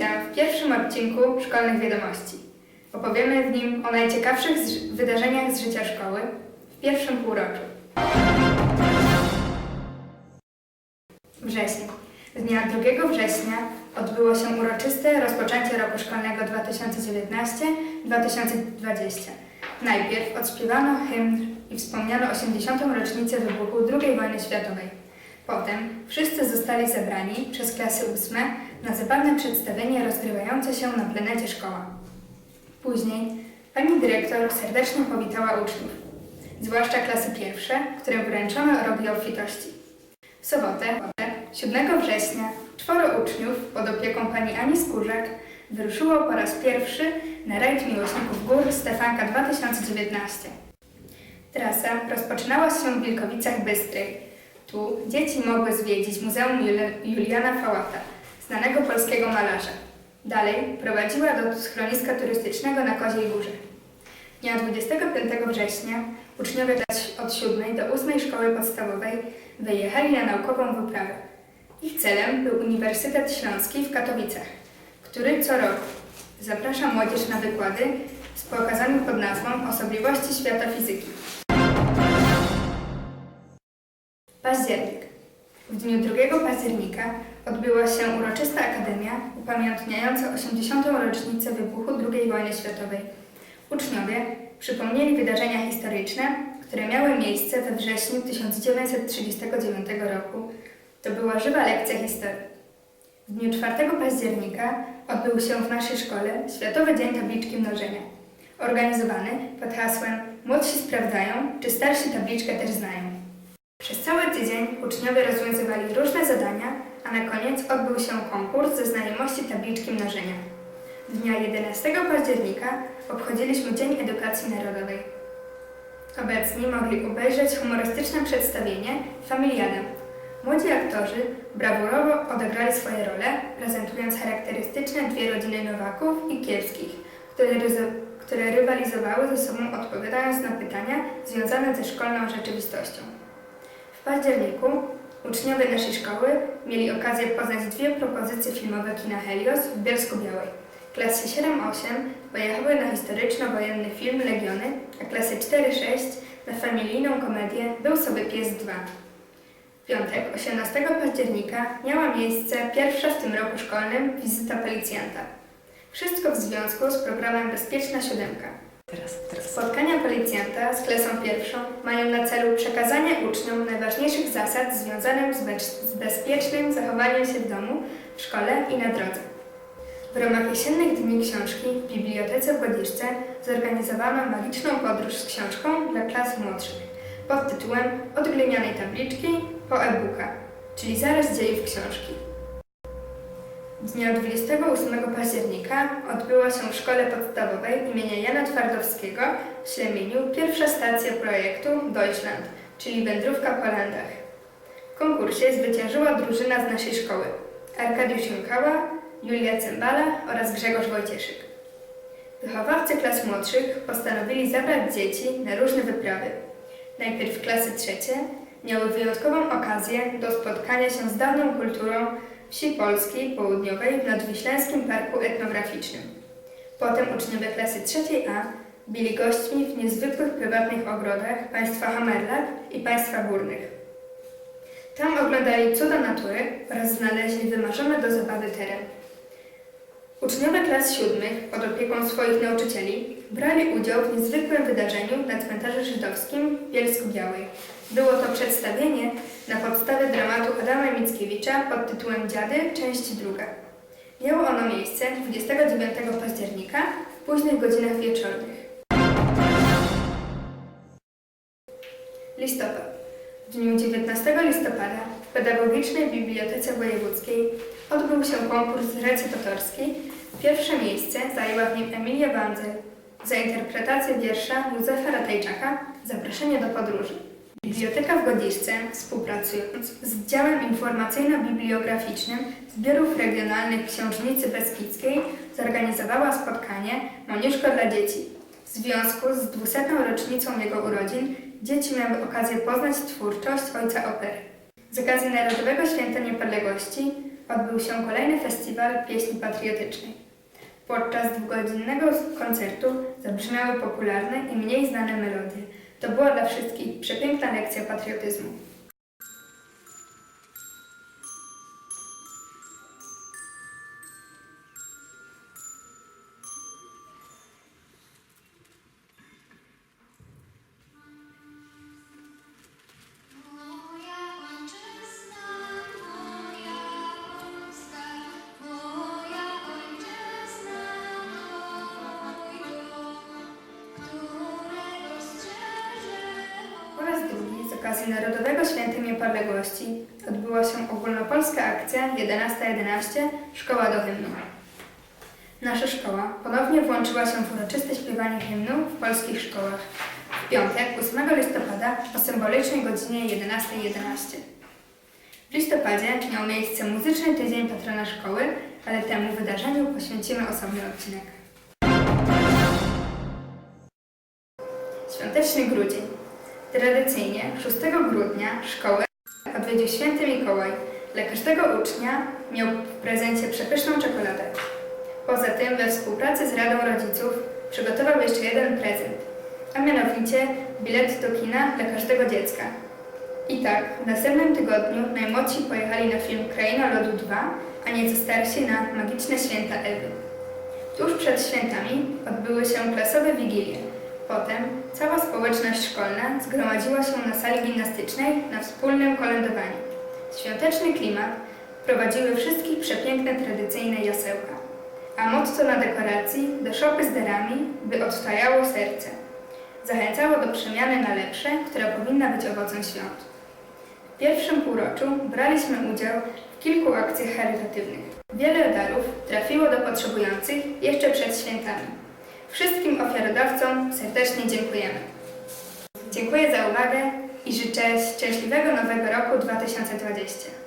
Witam w pierwszym odcinku Szkolnych Wiadomości. Opowiemy w nim o najciekawszych wydarzeniach z życia szkoły w pierwszym półroczu. Wrzesień. Dnia 2 września odbyło się uroczyste rozpoczęcie roku szkolnego 2019-2020. Najpierw odśpiewano hymn i wspomniano 80. rocznicę wybuchu II wojny światowej. Potem wszyscy zostali zebrani przez klasy ósme na zabawne przedstawienie rozgrywające się na planecie szkoła. Później pani dyrektor serdecznie powitała uczniów, zwłaszcza klasy pierwsze, którym wręczono rogi obfitości. W sobotę, 7 września, czworo uczniów pod opieką pani Ani Skórzak wyruszyło po raz pierwszy na rajd miłośników gór Stefanka 2019. Trasa rozpoczynała się w Wilkowicach Bystrej. Tu dzieci mogły zwiedzić Muzeum Jul- Juliana Fałata, znanego polskiego malarza. Dalej prowadziła do schroniska turystycznego na Koziej Górze. Dnia 25 września uczniowie od 7 do 8 szkoły podstawowej wyjechali na naukową wyprawę. Ich celem był Uniwersytet Śląski w Katowicach, który co roku zaprasza młodzież na wykłady z pokazami pod nazwą Osobliwości świata fizyki. Październik. W dniu 2 października odbyła się uroczysta akademia upamiętniająca 80. rocznicę wybuchu II wojny światowej. Uczniowie przypomnieli wydarzenia historyczne, które miały miejsce we wrześniu 1939 roku. To była żywa lekcja historii. W dniu 4 października odbył się w naszej szkole Światowy Dzień Tabliczki Mnożenia, organizowany pod hasłem Młodsi sprawdzają, czy starsi tabliczkę też znają. Przez cały tydzień uczniowie rozwiązywali różne zadania, a na koniec odbył się konkurs ze znajomości tabliczki mnożenia. Dnia 11 października obchodziliśmy Dzień Edukacji Narodowej. Obecni mogli obejrzeć humorystyczne przedstawienie Familiadę. Młodzi aktorzy brawurowo odegrali swoje role, prezentując charakterystyczne dwie rodziny Nowaków i Kielskich, które, które rywalizowały ze sobą odpowiadając na pytania związane ze szkolną rzeczywistością. W październiku uczniowie naszej szkoły mieli okazję poznać dwie propozycje filmowe kina Helios w Bielsku-Białej. Klasy 7-8 pojechały na historyczno-wojenny film Legiony, a klasy 4-6 na familijną komedię Był sobie pies 2. W piątek, 18 października, miała miejsce pierwsza w tym roku szkolnym wizyta policjanta. Wszystko w związku z programem Bezpieczna Siódemka. Teraz, teraz. Spotkania policjanta z klasą pierwszą mają na celu przekazanie uczniom najważniejszych zasad związanych z, z bezpiecznym zachowaniem się w domu, w szkole i na drodze. W ramach jesiennych Dni Książki w Bibliotece w Godziszce zorganizowano magiczną podróż z książką dla klas młodszych pod tytułem Od glinianej tabliczki po e-booka, czyli zarys dziejów książki. Dnia 28 października odbyła się w szkole podstawowej imienia Jana Twardowskiego w Ślemieniu pierwsza stacja projektu Deutschland, czyli wędrówka po landach. W konkursie zwyciężyła drużyna z naszej szkoły Arkadiusz Junkała, Julia Cembala oraz Grzegorz Wojcieszyk. Wychowawcy klas młodszych postanowili zabrać dzieci na różne wyprawy. Najpierw klasy trzecie miały wyjątkową okazję do spotkania się z dawną kulturą wsi polskiej południowej w Nadwiślańskim Parku Etnograficznym. Potem uczniowie klasy trzeciej A byli gośćmi w niezwykłych prywatnych ogrodach państwa Hamerlak i państwa Górnych. Tam oglądali cuda natury oraz znaleźli wymarzony do zabawy teren. Uczniowie klas siódmych pod opieką swoich nauczycieli brali udział w niezwykłym wydarzeniu na cmentarzu żydowskim w Bielsku-Białej. Było to przedstawienie na podstawie dramatu Adama Mickiewicza pod tytułem Dziady, część druga. Miało ono miejsce 29 października w późnych godzinach wieczornych. Listopad. W dniu 19 listopada w Pedagogicznej Bibliotece Wojewódzkiej odbył się konkurs recytatorski. Pierwsze miejsce zajęła w nim Emilia Wanzel za interpretację wiersza Józefa Ratajczaka Zaproszenie do podróży. Biblioteka w Godziszce, współpracując z działem informacyjno-bibliograficznym Zbiorów Regionalnych Książnicy Beskidzkiej, zorganizowała spotkanie Moniuszko dla dzieci. W związku z 200. rocznicą jego urodzin dzieci miały okazję poznać twórczość ojca opery. Z okazji Narodowego Święta Niepodległości odbył się kolejny festiwal pieśni patriotycznej. Podczas dwugodzinnego koncertu zabrzmiały popularne i mniej znane melodie. To była dla wszystkich przepiękna lekcja patriotyzmu. Okazji Narodowego Święta Niepodległości odbyła się ogólnopolska akcja 11.11 Szkoła do hymnu. Nasza szkoła ponownie włączyła się w uroczyste śpiewanie hymnu w polskich szkołach w piątek 8 listopada o symbolicznej godzinie 11.11. W listopadzie miał miejsce muzyczny tydzień patrona szkoły, ale temu wydarzeniu poświęcimy osobny odcinek. Świąteczny grudzień. Tradycyjnie 6 grudnia szkołę odwiedził święty Mikołaj. Dla każdego ucznia miał w prezencie przepyszną czekoladę. Poza tym we współpracy z Radą Rodziców przygotował jeszcze jeden prezent, a mianowicie bilet do kina dla każdego dziecka. I tak, w następnym tygodniu najmłodsi pojechali na film Kraina Lodu 2, a nieco starsi na Magiczne Święta Ewy. Tuż przed świętami odbyły się klasowe wigilie. Potem cała społeczność szkolna zgromadziła się na sali gimnastycznej na wspólnym kolędowaniu. Świąteczny klimat prowadziły wszystkich przepiękne tradycyjne jasełka. A motto na dekoracji do szopy z darami, by odtajało serce. Zachęcało do przemiany na lepsze, która powinna być owocem świąt. W pierwszym półroczu braliśmy udział w kilku akcjach charytatywnych. Wiele darów trafiło do potrzebujących jeszcze przed świętami. Wszystkim ofiarodawcom serdecznie dziękujemy. Dziękuję za uwagę i życzę szczęśliwego nowego roku 2020.